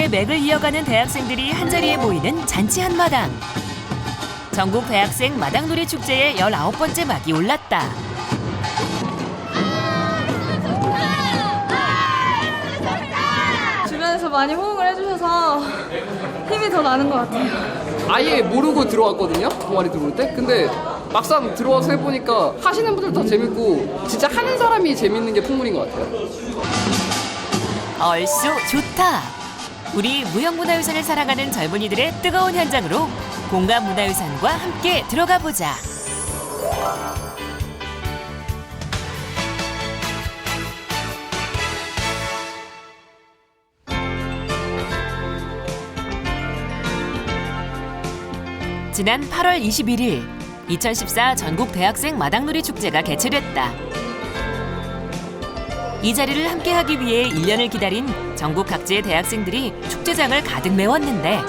전통놀이의 맥을 이어가는 대학생들이 한자리에 모이는 잔치 한마당. 전국 대학생 마당놀이 축제의 19번째 막이 올랐다. 주변에서 많이 호응을 해주셔서 힘이 더 나는 것 같아요. 아예 모르고 들어왔거든요 동아리 들어올 때 근데 막상 들어와서 해보니까 하시는 분들 더 재밌고 진짜 하는 사람이 재밌는 게 풍물인 것 같아요 얼쑤 좋다. 우리 무형문화유산을 사랑하는 젊은이들의 뜨거운 현장으로 공감 문화유산과 함께 들어가 보자. 지난 8월 21일 2014 전국 대학생 마당놀이 축제가 개최됐다. 이 자리를 함께하기 위해 1년을 기다린 전국 각지의 대학생들이 축제장을 가득 메웠는데.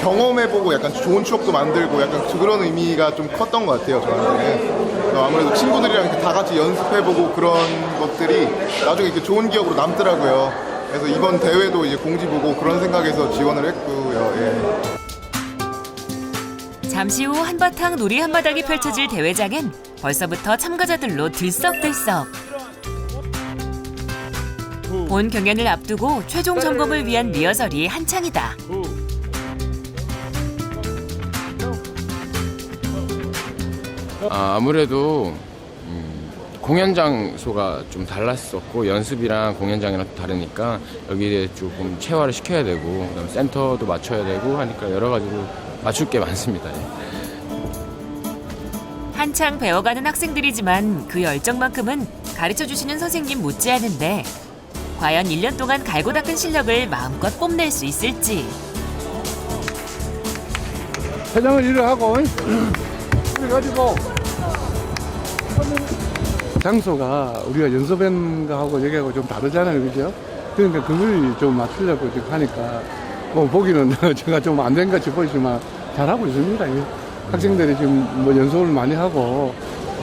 경험해보고 약간 좋은 추억도 만들고 약간 그런 의미가 좀 컸던 것 같아요 저한테는. 그래서 아무래도 친구들이랑 이렇게 다 같이 연습해보고 그런 것들이 나중에 이렇게 좋은 기억으로 남더라고요. 그래서 이번 대회도 이제 공지 보고 그런 생각에서 지원을 했고요 예. 잠시 후 한바탕 놀이 한바닥이 펼쳐질 대회장엔 벌써부터 참가자들로 들썩들썩. 본 경연을 앞두고 최종 점검을 위한 리허설이 한창이다. 아, 아무래도 음, 공연 장소가 좀 달랐었고 연습이랑 공연장이랑 또 다르니까 여기에 조금 체화를 시켜야 되고 그다음 센터도 맞춰야 되고 하니까 여러 가지로 맞출 게 많습니다. 예. 한창 배워가는 학생들이지만 그 열정만큼은 가르쳐 주시는 선생님 못지않은데 과연 1년 동안 갈고 닦은 실력을 마음껏 뽐낼 수 있을지. 회장을 일을 하고 그래가지고 장소가 우리가 연습한 거하고 여기하고 좀 다르잖아요 그죠? 그러니까 그걸 좀 맞추려고 지금 하니까 뭐 보기는 제가 좀 안된 같이 보이지만 잘하고 있습니다 예. 학생들이 지금 뭐 연습을 많이 하고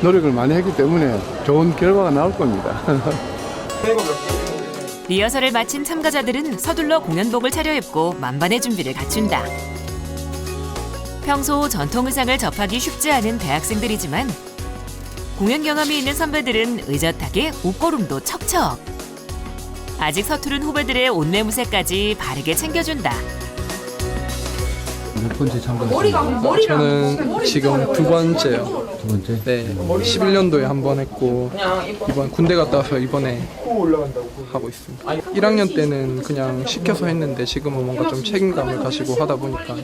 노력을 많이 했기 때문에 좋은 결과가 나올 겁니다 리허설을 마친 참가자들은 서둘러 공연복을 차려입고 만반의 준비를 갖춘다. 평소 전통 의상을 접하기 쉽지 않은 대학생들이지만 공연 경험이 있는 선배들은 의젓하게 옷걸음도 척척. 아직 서투른 후배들의 옷매무새까지 바르게 챙겨준다. 몇 번째 참가했어요? 저는 지금 두 번째요. 두 번째? 네, 11년도에 한 번 했고 이번 군대 갔다 와서 이번에 하고 있습니다. 1학년 때는 그냥 시켜서 했는데 지금은 뭔가 좀 책임감을 가지고 하다 보니까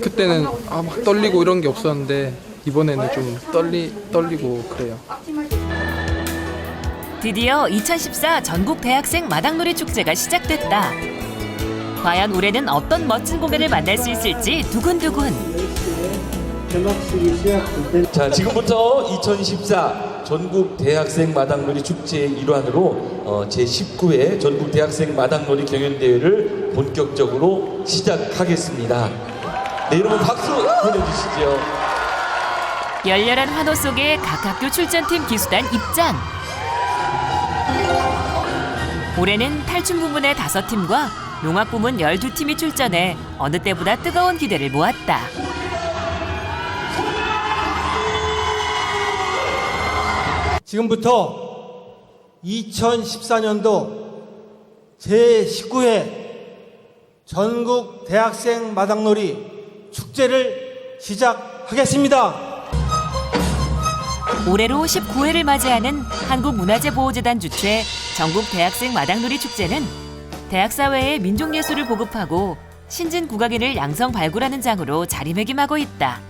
그때는 아, 막 떨리고 이런 게 없었는데 이번에는 좀 떨리 떨리고 그래요. 드디어 2014 전국 대학생 마당놀이 축제가 시작됐다. 과연 올해는 어떤 멋진 공연을 만날 수 있을지 두근두근. 자, 지금부터 2014 전국 대학생 마당놀이 축제의 일환으로 어, 제19회 전국 대학생 마당놀이 경연대회를 본격적으로 시작하겠습니다. 네, 여러분 박수 보내주시죠. 열렬한 환호 속에 각 학교 출전팀 기수단 입장. 올해는 탈춤 부문의 다섯 팀과 농악 부문 12팀이 출전해 어느 때보다 뜨거운 기대를 모았다. 지금부터 2014년도 제19회 전국 대학생 마당놀이 축제를 시작하겠습니다. 올해로 19회를 맞이하는 한국문화재보호재단 주최 전국 대학생 마당놀이 축제는 대학 사회에 민족 예술을 보급하고 신진 국악인을 양성 발굴하는 장으로 자리매김하고 있다.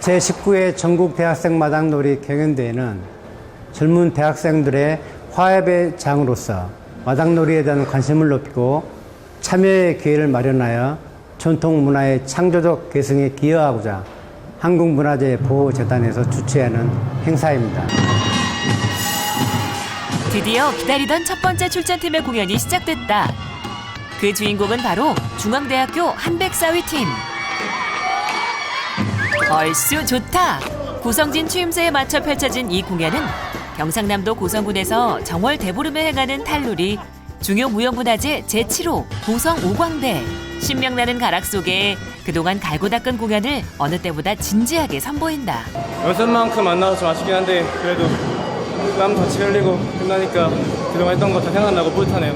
제19회 전국 대학생 마당놀이 경연대회는 젊은 대학생들의 화합의 장으로서 마당놀이에 대한 관심을 높이고 참여의 기회를 마련하여 전통 문화의 창조적 개성에 기여하고자 한국문화재 보호재단에서 주최하는 행사입니다. 드디어 기다리던 첫 번째 출전팀의 공연이 시작됐다. 그 주인공은 바로 중앙대학교 한백사위 팀. 얼쑤 좋다. 고성진 추임새에 맞춰 펼쳐진 이 공연은 경상남도 고성군에서 정월 대보름에 행하는 탈놀이 중요 무형문화재 제7호 고성 오광대 신명나는 가락 속에 그동안 갈고 닦은 공연을 어느 때보다 진지하게 선보인다. 연습만큼 안 나와서 좀 아쉽긴 한데 그래도 땀 같이 흘리고 끝나니까 그동안 했던 것 다 생각나고 뿌듯하네요.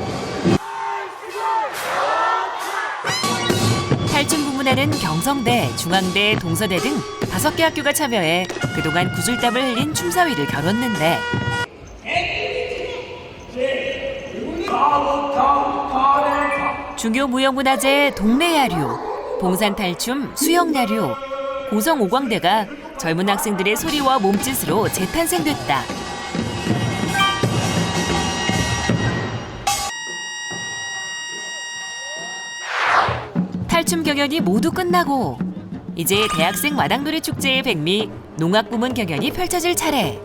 탈춤 부문에는 경성대, 중앙대, 동서대 등 다섯 개 학교가 참여해 그동안 구슬땀을 흘린 춤사위를 겨뤘는데 중요 무형문화재 동래야류, 봉산 탈춤, 수영 야류, 고성 오광대가 젊은 학생들의 소리와 몸짓으로 재탄생됐다. 춤 경연이 모두 끝나고 이제 대학생 마당놀이 축제의 백미 농악 부문 경연이 펼쳐질 차례.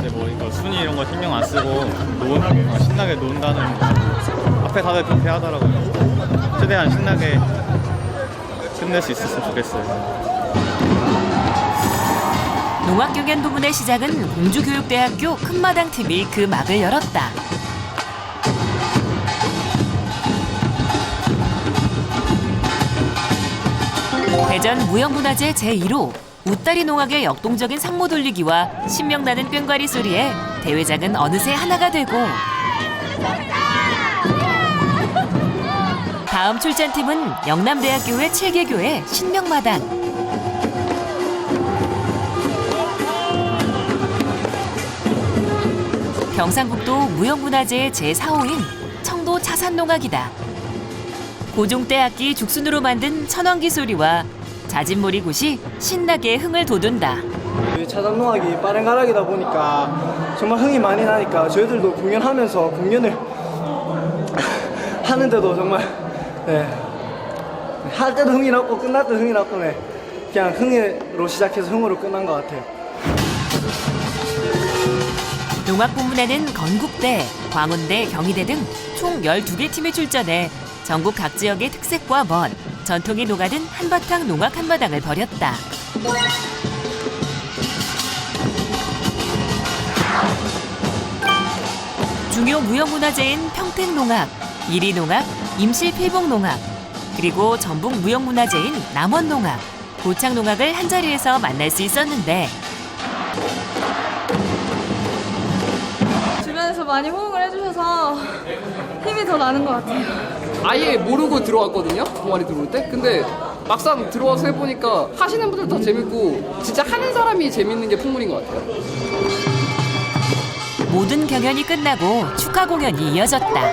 이제 뭐 이거 순위 이런 거 신경 안 쓰고 노, 어, 신나게 논다는 앞에 다들 그렇게 하더라고요. 최대한 신나게 끝낼 수 있었으면 좋겠어요. 농악 경연 부문의 시작은 공주교육대학교 큰마당 팀이 그 막을 열었다. 대전 무형문화재 제1호 웃다리 농악의 역동적인 상모 돌리기와 신명나는 꽹과리 소리에 대회장은 어느새 하나가 되고 다음 출전팀은 영남대학교의 7개교의 신명마당 경상북도 무형문화재의 제4호인 청도 차산농악이다. 고종대 악기 죽순으로 만든 천원기 소리와 자진몰이 굿이 신나게 흥을 돋운다. 차단노악이 빠른 가락이다 보니까 정말 흥이 많이 나니까 저희들도 공연하면서 공연을 하는데도 정말 네. 할 때도 흥이 났고 끝날 때도 흥이 났고 네. 그냥 흥으로 시작해서 흥으로 끝난 것 같아요. 농악 부문에는 건국대, 광운대, 경희대 등 총 12개 팀이 출전해 전국 각 지역의 특색과 멋, 전통이 녹아든 한바탕 농악 한마당을 벌였다. 중요 무형문화재인 평택농악, 이리농악, 임실필봉농악, 그리고 전북 무형문화재인 남원농악, 고창농악을 한자리에서 만날 수 있었는데 많이 호응을 해주셔서 힘이 더 나는 것 같아요. 아예 모르고 들어왔거든요. 동아리 들어올 때. 근데 막상 들어와서 해보니까 하시는 분들 더 재밌고 진짜 하는 사람이 재밌는 게 풍물인 것 같아요. 모든 경연이 끝나고 축하 공연이 이어졌다.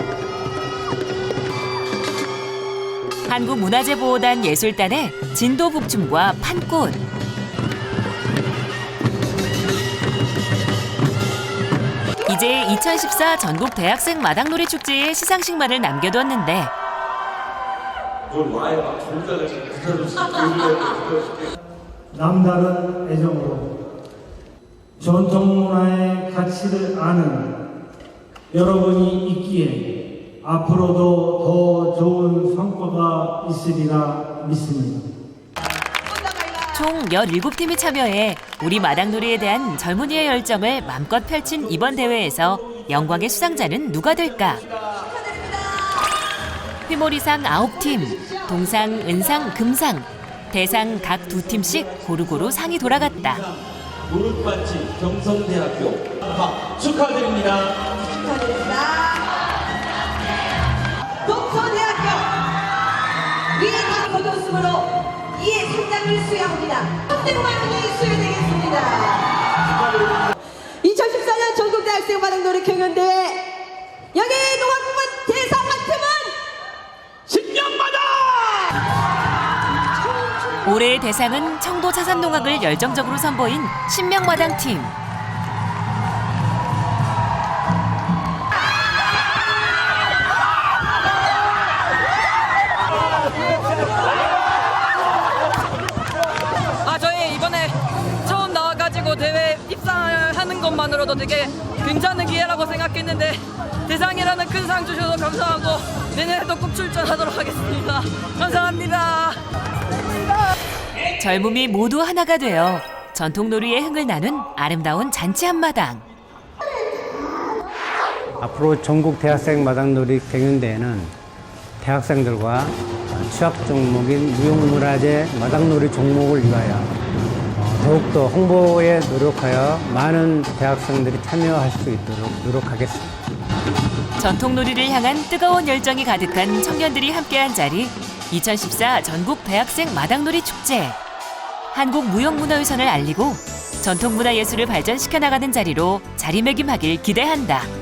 한국문화재보호단 예술단의 진도북춤과 판꽃. 이제 2014 전국 대학생 마당놀이 축제의 시상식만을 남겨뒀는데 남다른 애정으로 전통 문화의 가치를 아는 여러분이 있기에 앞으로도 더 좋은 성과가 있으리라 믿습니다. 총 17팀이 참여해 우리 마당놀이에 대한 젊은이의 열정을 맘껏 펼친 이번 대회에서 영광의 수상자는 누가 될까? 휘몰이상 9팀, 동상, 은상, 금상, 대상 각 두 팀씩 고루고루 상이 돌아갔다. 무릎받침 경성대학교 아, 축하드립니다. 동서대학교 위에 이에 상장을 수여합니다. 학생만이 수여 되겠습니다. 2014년 전국대학생 마당놀이 경연대회 여기 농학부문 대상 한 팀은 올해의 대상은 청도 차산농악을 열정적으로 선보인 신명마당 팀. 되게 굉장한 기회라고 생각했는데 대상이라는 큰 상 주셔서 감사하고 내년에도 꼭 출전하도록 하겠습니다. 감사합니다. 젊음이 모두 하나가 되어 전통 놀이의 흥을 나눈 아름다운 잔치 한마당. 앞으로 전국 대학생 마당놀이 경연대회는 대학생들과 취약 종목인 무용문화재 마당놀이 종목을 위하여 어, 더욱더 홍보에 노력하여 많은 대학생들이 참여할 수 있도록 노력하겠습니다. 전통 놀이를 향한 뜨거운 열정이 가득한 청년들이 함께한 자리 2014 전국 대학생 마당놀이 축제 한국 무형문화유산을 알리고 전통문화예술을 발전시켜 나가는 자리로 자리매김하길 기대한다.